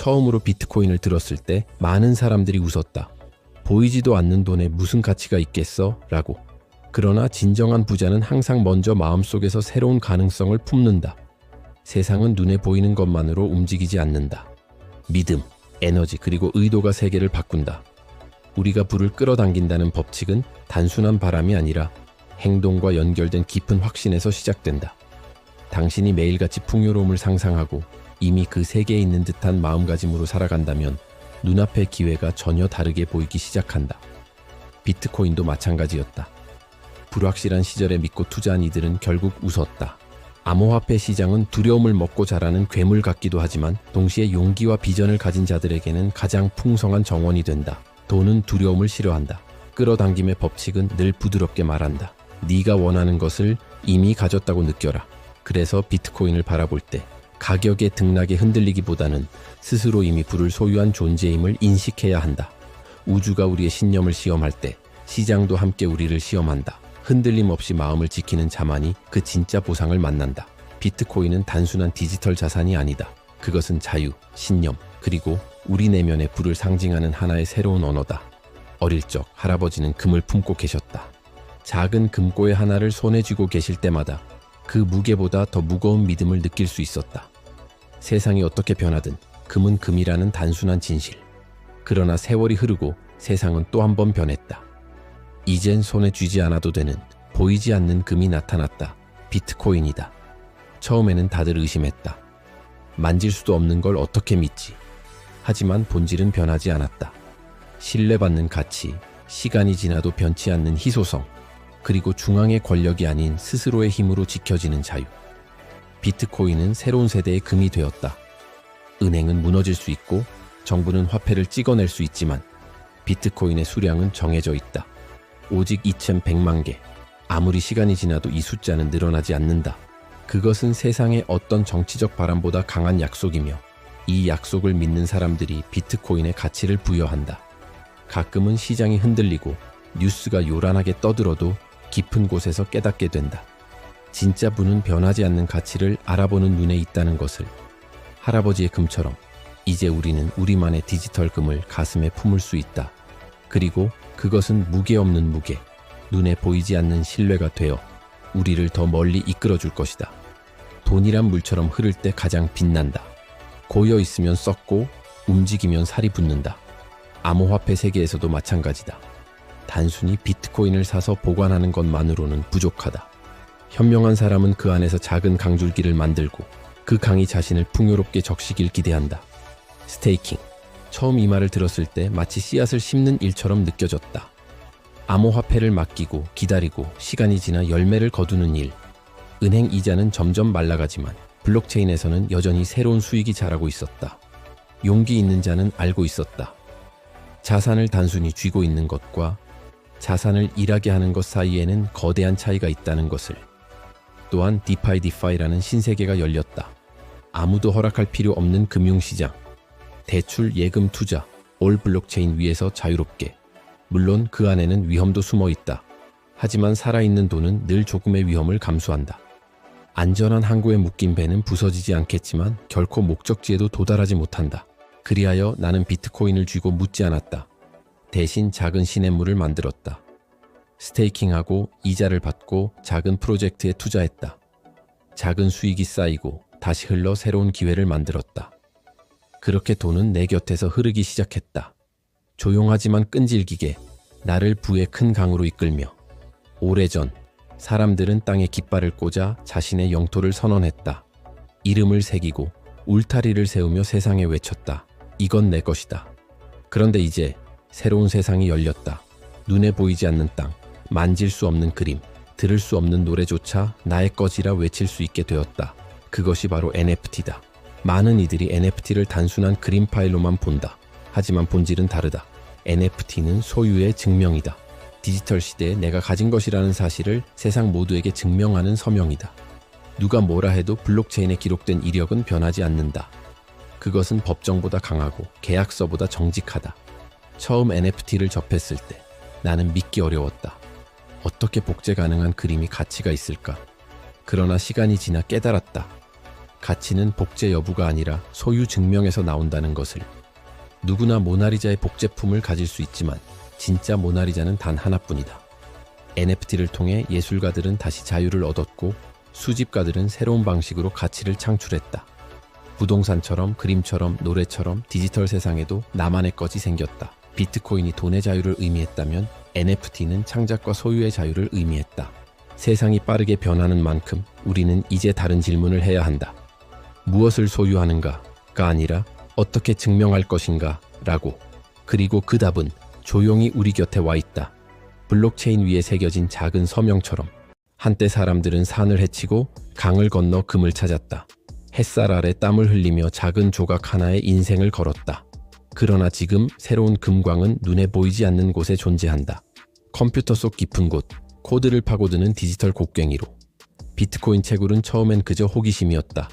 처음으로 비트코인을 들었을 때 많은 사람들이 웃었다. 보이지도 않는 돈에 무슨 가치가 있겠어? 라고. 그러나 진정한 부자는 항상 먼저 마음속에서 새로운 가능성을 품는다. 세상은 눈에 보이는 것만으로 움직이지 않는다. 믿음, 에너지, 그리고 의도가 세계를 바꾼다. 우리가 불을 끌어당긴다는 법칙은 단순한 바람이 아니라 행동과 연결된 깊은 확신에서 시작된다. 당신이 매일같이 풍요로움을 상상하고 이미 그 세계에 있는 듯한 마음가짐으로 살아간다면 눈앞의 기회가 전혀 다르게 보이기 시작한다. 비트코인도 마찬가지였다. 불확실한 시절에 믿고 투자한 이들은 결국 웃었다. 암호화폐 시장은 두려움을 먹고 자라는 괴물 같기도 하지만 동시에 용기와 비전을 가진 자들에게는 가장 풍성한 정원이 된다. 돈은 두려움을 싫어한다. 끌어당김의 법칙은 늘 부드럽게 말한다. 네가 원하는 것을 이미 가졌다고 느껴라. 그래서 비트코인을 바라볼 때 가격의 등락에 흔들리기보다는 스스로 이미 불을 소유한 존재임을 인식해야 한다. 우주가 우리의 신념을 시험할 때 시장도 함께 우리를 시험한다. 흔들림 없이 마음을 지키는 자만이 그 진짜 보상을 만난다. 비트코인은 단순한 디지털 자산이 아니다. 그것은 자유, 신념, 그리고 우리 내면의 불을 상징하는 하나의 새로운 언어다. 어릴 적 할아버지는 금을 품고 계셨다. 작은 금고의 하나를 손에 쥐고 계실 때마다 그 무게보다 더 무거운 믿음을 느낄 수 있었다. 세상이 어떻게 변하든 금은 금이라는 단순한 진실. 그러나 세월이 흐르고 세상은 또 한 번 변했다. 이젠 손에 쥐지 않아도 되는 보이지 않는 금이 나타났다. 비트코인이다. 처음에는 다들 의심했다. 만질 수도 없는 걸 어떻게 믿지? 하지만 본질은 변하지 않았다. 신뢰받는 가치, 시간이 지나도 변치 않는 희소성, 그리고 중앙의 권력이 아닌 스스로의 힘으로 지켜지는 자유. 비트코인은 새로운 세대의 금이 되었다. 은행은 무너질 수 있고 정부는 화폐를 찍어낼 수 있지만 비트코인의 수량은 정해져 있다. 오직 2100만 개. 아무리 시간이 지나도 이 숫자는 늘어나지 않는다. 그것은 세상의 어떤 정치적 바람보다 강한 약속이며 이 약속을 믿는 사람들이 비트코인의 가치를 부여한다. 가끔은 시장이 흔들리고 뉴스가 요란하게 떠들어도 깊은 곳에서 깨닫게 된다. 진짜 부는 변하지 않는 가치를 알아보는 눈에 있다는 것을 할아버지의 금처럼 이제 우리는 우리만의 디지털 금을 가슴에 품을 수 있다. 그리고 그것은 무게 없는 무게, 눈에 보이지 않는 신뢰가 되어 우리를 더 멀리 이끌어 줄 것이다. 돈이란 물처럼 흐를 때 가장 빛난다. 고여 있으면 썩고 움직이면 살이 붙는다. 암호화폐 세계에서도 마찬가지다. 단순히 비트코인을 사서 보관하는 것만으로는 부족하다. 현명한 사람은 그 안에서 작은 강줄기를 만들고 그 강이 자신을 풍요롭게 적시길 기대한다. 스테이킹. 처음 이 말을 들었을 때 마치 씨앗을 심는 일처럼 느껴졌다. 암호화폐를 맡기고 기다리고 시간이 지나 열매를 거두는 일. 은행 이자는 점점 말라가지만 블록체인에서는 여전히 새로운 수익이 자라고 있었다. 용기 있는 자는 알고 있었다. 자산을 단순히 쥐고 있는 것과 자산을 일하게 하는 것 사이에는 거대한 차이가 있다는 것을. 또한 디파이 디파이라는 신세계가 열렸다. 아무도 허락할 필요 없는 금융시장. 대출, 예금, 투자, 올 블록체인 위에서 자유롭게. 물론 그 안에는 위험도 숨어 있다. 하지만 살아있는 돈은 늘 조금의 위험을 감수한다. 안전한 항구에 묶인 배는 부서지지 않겠지만 결코 목적지에도 도달하지 못한다. 그리하여 나는 비트코인을 쥐고 묻지 않았다. 대신 작은 시냇물을 만들었다. 스테이킹하고 이자를 받고 작은 프로젝트에 투자했다. 작은 수익이 쌓이고 다시 흘러 새로운 기회를 만들었다. 그렇게 돈은 내 곁에서 흐르기 시작했다. 조용하지만 끈질기게 나를 부의 큰 강으로 이끌며 오래전 사람들은 땅에 깃발을 꽂아 자신의 영토를 선언했다. 이름을 새기고 울타리를 세우며 세상에 외쳤다. 이건 내 것이다. 그런데 이제 새로운 세상이 열렸다. 눈에 보이지 않는 땅, 만질 수 없는 그림, 들을 수 없는 노래조차 나의 것이라 외칠 수 있게 되었다. 그것이 바로 NFT다. 많은 이들이 NFT를 단순한 그림 파일로만 본다. 하지만 본질은 다르다. NFT는 소유의 증명이다. 디지털 시대에 내가 가진 것이라는 사실을 세상 모두에게 증명하는 서명이다. 누가 뭐라 해도 블록체인에 기록된 이력은 변하지 않는다. 그것은 법정보다 강하고 계약서보다 정직하다. 처음 NFT를 접했을 때 나는 믿기 어려웠다. 어떻게 복제 가능한 그림이 가치가 있을까? 그러나 시간이 지나 깨달았다. 가치는 복제 여부가 아니라 소유 증명에서 나온다는 것을. 누구나 모나리자의 복제품을 가질 수 있지만 진짜 모나리자는 단 하나뿐이다. NFT를 통해 예술가들은 다시 자유를 얻었고 수집가들은 새로운 방식으로 가치를 창출했다. 부동산처럼 그림처럼 노래처럼 디지털 세상에도 나만의 것이 생겼다. 비트코인이 돈의 자유를 의미했다면 NFT는 창작과 소유의 자유를 의미했다. 세상이 빠르게 변하는 만큼 우리는 이제 다른 질문을 해야 한다. 무엇을 소유하는가가 아니라 어떻게 증명할 것인가 라고. 그리고 그 답은 조용히 우리 곁에 와 있다. 블록체인 위에 새겨진 작은 서명처럼 한때 사람들은 산을 헤치고 강을 건너 금을 찾았다. 햇살 아래 땀을 흘리며 작은 조각 하나에 인생을 걸었다. 그러나 지금 새로운 금광은 눈에 보이지 않는 곳에 존재한다. 컴퓨터 속 깊은 곳, 코드를 파고드는 디지털 곡괭이로. 비트코인 채굴은 처음엔 그저 호기심이었다.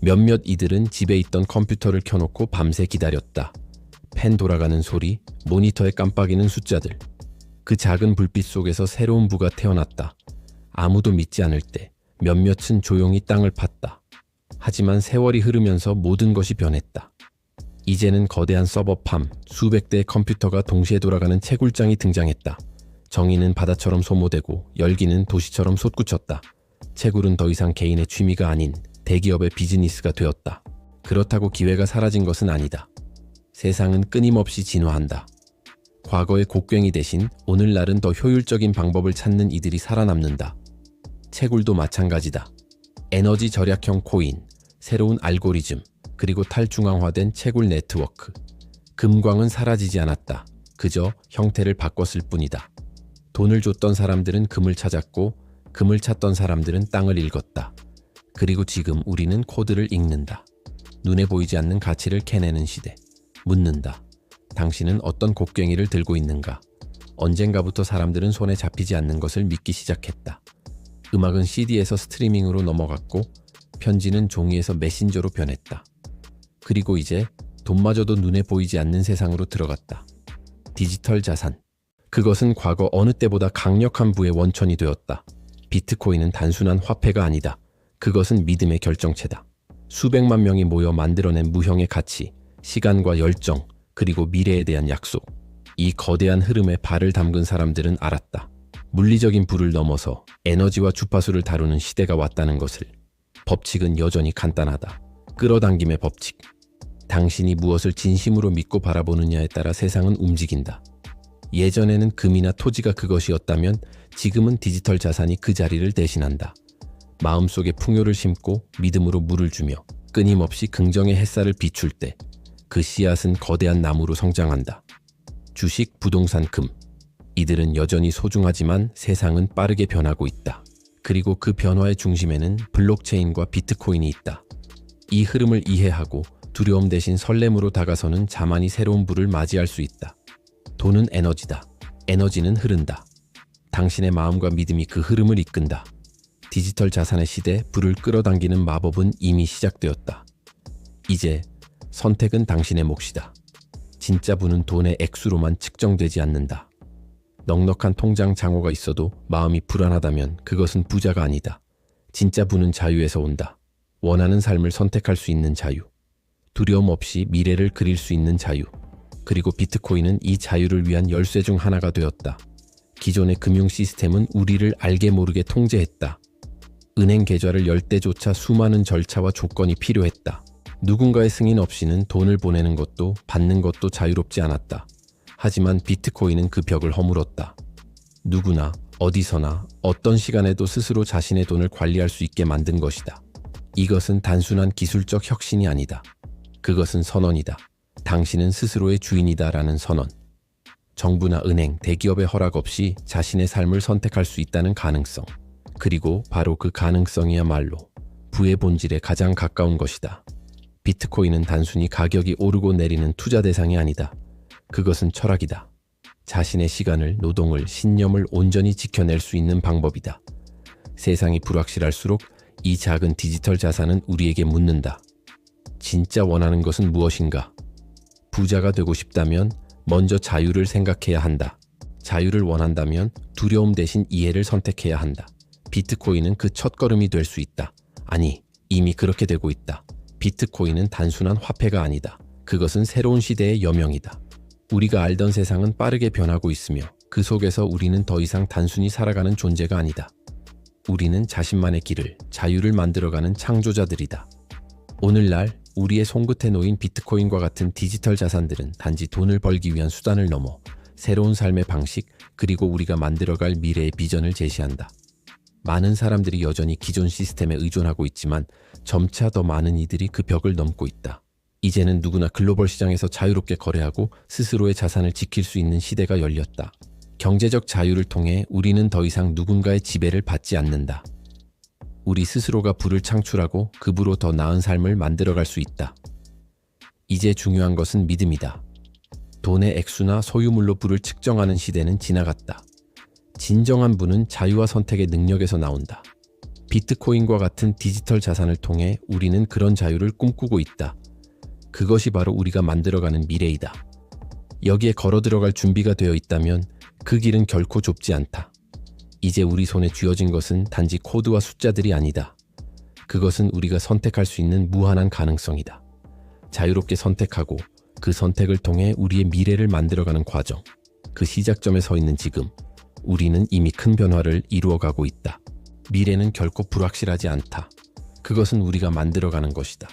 몇몇 이들은 집에 있던 컴퓨터를 켜놓고 밤새 기다렸다. 펜 돌아가는 소리, 모니터에 깜빡이는 숫자들. 그 작은 불빛 속에서 새로운 부가 태어났다. 아무도 믿지 않을 때 몇몇은 조용히 땅을 팠다. 하지만 세월이 흐르면서 모든 것이 변했다. 이제는 거대한 서버팜, 수백 대의 컴퓨터가 동시에 돌아가는 채굴장이 등장했다. 정의는 바다처럼 소모되고 열기는 도시처럼 솟구쳤다. 채굴은 더 이상 개인의 취미가 아닌 대기업의 비즈니스가 되었다. 그렇다고 기회가 사라진 것은 아니다. 세상은 끊임없이 진화한다. 과거의 곡괭이 대신 오늘날은 더 효율적인 방법을 찾는 이들이 살아남는다. 채굴도 마찬가지다. 에너지 절약형 코인, 새로운 알고리즘, 그리고 탈중앙화된 채굴 네트워크. 금광은 사라지지 않았다. 그저 형태를 바꿨을 뿐이다. 돈을 줬던 사람들은 금을 찾았고, 금을 찾던 사람들은 땅을 읽었다. 그리고 지금 우리는 코드를 읽는다. 눈에 보이지 않는 가치를 캐내는 시대. 묻는다. 당신은 어떤 곡괭이를 들고 있는가? 언젠가부터 사람들은 손에 잡히지 않는 것을 믿기 시작했다. 음악은 CD에서 스트리밍으로 넘어갔고, 편지는 종이에서 메신저로 변했다. 그리고 이제 돈마저도 눈에 보이지 않는 세상으로 들어갔다. 디지털 자산. 그것은 과거 어느 때보다 강력한 부의 원천이 되었다. 비트코인은 단순한 화폐가 아니다. 그것은 믿음의 결정체다. 수백만 명이 모여 만들어낸 무형의 가치, 시간과 열정, 그리고 미래에 대한 약속. 이 거대한 흐름에 발을 담근 사람들은 알았다. 물리적인 부를 넘어서 에너지와 주파수를 다루는 시대가 왔다는 것을. 법칙은 여전히 간단하다. 끌어당김의 법칙. 당신이 무엇을 진심으로 믿고 바라보느냐에 따라 세상은 움직인다. 예전에는 금이나 토지가 그것이었다면 지금은 디지털 자산이 그 자리를 대신한다. 마음속에 풍요를 심고 믿음으로 물을 주며 끊임없이 긍정의 햇살을 비출 때 그 씨앗은 거대한 나무로 성장한다. 주식, 부동산, 금. 이들은 여전히 소중하지만 세상은 빠르게 변하고 있다. 그리고 그 변화의 중심에는 블록체인과 비트코인이 있다. 이 흐름을 이해하고 두려움 대신 설렘으로 다가서는 자만이 새로운 불을 맞이할 수 있다. 돈은 에너지다. 에너지는 흐른다. 당신의 마음과 믿음이 그 흐름을 이끈다. 디지털 자산의 시대 불을 끌어당기는 마법은 이미 시작되었다. 이제 선택은 당신의 몫이다. 진짜 부는 돈의 액수로만 측정되지 않는다. 넉넉한 통장 장호가 있어도 마음이 불안하다면 그것은 부자가 아니다. 진짜 부는 자유에서 온다. 원하는 삶을 선택할 수 있는 자유. 두려움 없이 미래를 그릴 수 있는 자유. 그리고 비트코인은 이 자유를 위한 열쇠 중 하나가 되었다. 기존의 금융 시스템은 우리를 알게 모르게 통제했다. 은행 계좌를 열 때조차 수많은 절차와 조건이 필요했다. 누군가의 승인 없이는 돈을 보내는 것도 받는 것도 자유롭지 않았다. 하지만 비트코인은 그 벽을 허물었다. 누구나 어디서나 어떤 시간에도 스스로 자신의 돈을 관리할 수 있게 만든 것이다. 이것은 단순한 기술적 혁신이 아니다. 그것은 선언이다. 당신은 스스로의 주인이다라는 선언. 정부나 은행, 대기업의 허락 없이 자신의 삶을 선택할 수 있다는 가능성. 그리고 바로 그 가능성이야말로 부의 본질에 가장 가까운 것이다. 비트코인은 단순히 가격이 오르고 내리는 투자 대상이 아니다. 그것은 철학이다. 자신의 시간을, 노동을, 신념을 온전히 지켜낼 수 있는 방법이다. 세상이 불확실할수록 이 작은 디지털 자산은 우리에게 묻는다. 진짜 원하는 것은 무엇인가? 부자가 되고 싶다면 먼저 자유를 생각해야 한다. 자유를 원한다면 두려움 대신 이해를 선택해야 한다. 비트코인은 그 첫걸음이 될 수 있다. 아니, 이미 그렇게 되고 있다. 비트코인은 단순한 화폐가 아니다. 그것은 새로운 시대의 여명이다. 우리가 알던 세상은 빠르게 변하고 있으며 그 속에서 우리는 더 이상 단순히 살아가는 존재가 아니다. 우리는 자신만의 길을, 자유를 만들어가는 창조자들이다. 오늘날 우리의 손끝에 놓인 비트코인과 같은 디지털 자산들은 단지 돈을 벌기 위한 수단을 넘어 새로운 삶의 방식 그리고 우리가 만들어갈 미래의 비전을 제시한다. 많은 사람들이 여전히 기존 시스템에 의존하고 있지만 점차 더 많은 이들이 그 벽을 넘고 있다. 이제는 누구나 글로벌 시장에서 자유롭게 거래하고 스스로의 자산을 지킬 수 있는 시대가 열렸다. 경제적 자유를 통해 우리는 더 이상 누군가의 지배를 받지 않는다. 우리 스스로가 부를 창출하고 급으로 더 나은 삶을 만들어갈 수 있다. 이제 중요한 것은 믿음이다. 돈의 액수나 소유물로 부를 측정하는 시대는 지나갔다. 진정한 부는 자유와 선택의 능력에서 나온다. 비트코인과 같은 디지털 자산을 통해 우리는 그런 자유를 꿈꾸고 있다. 그것이 바로 우리가 만들어가는 미래이다. 여기에 걸어 들어갈 준비가 되어 있다면 그 길은 결코 좁지 않다. 이제 우리 손에 쥐어진 것은 단지 코드와 숫자들이 아니다. 그것은 우리가 선택할 수 있는 무한한 가능성이다. 자유롭게 선택하고 그 선택을 통해 우리의 미래를 만들어가는 과정. 그 시작점에 서 있는 지금, 우리는 이미 큰 변화를 이루어가고 있다. 미래는 결코 불확실하지 않다. 그것은 우리가 만들어가는 것이다.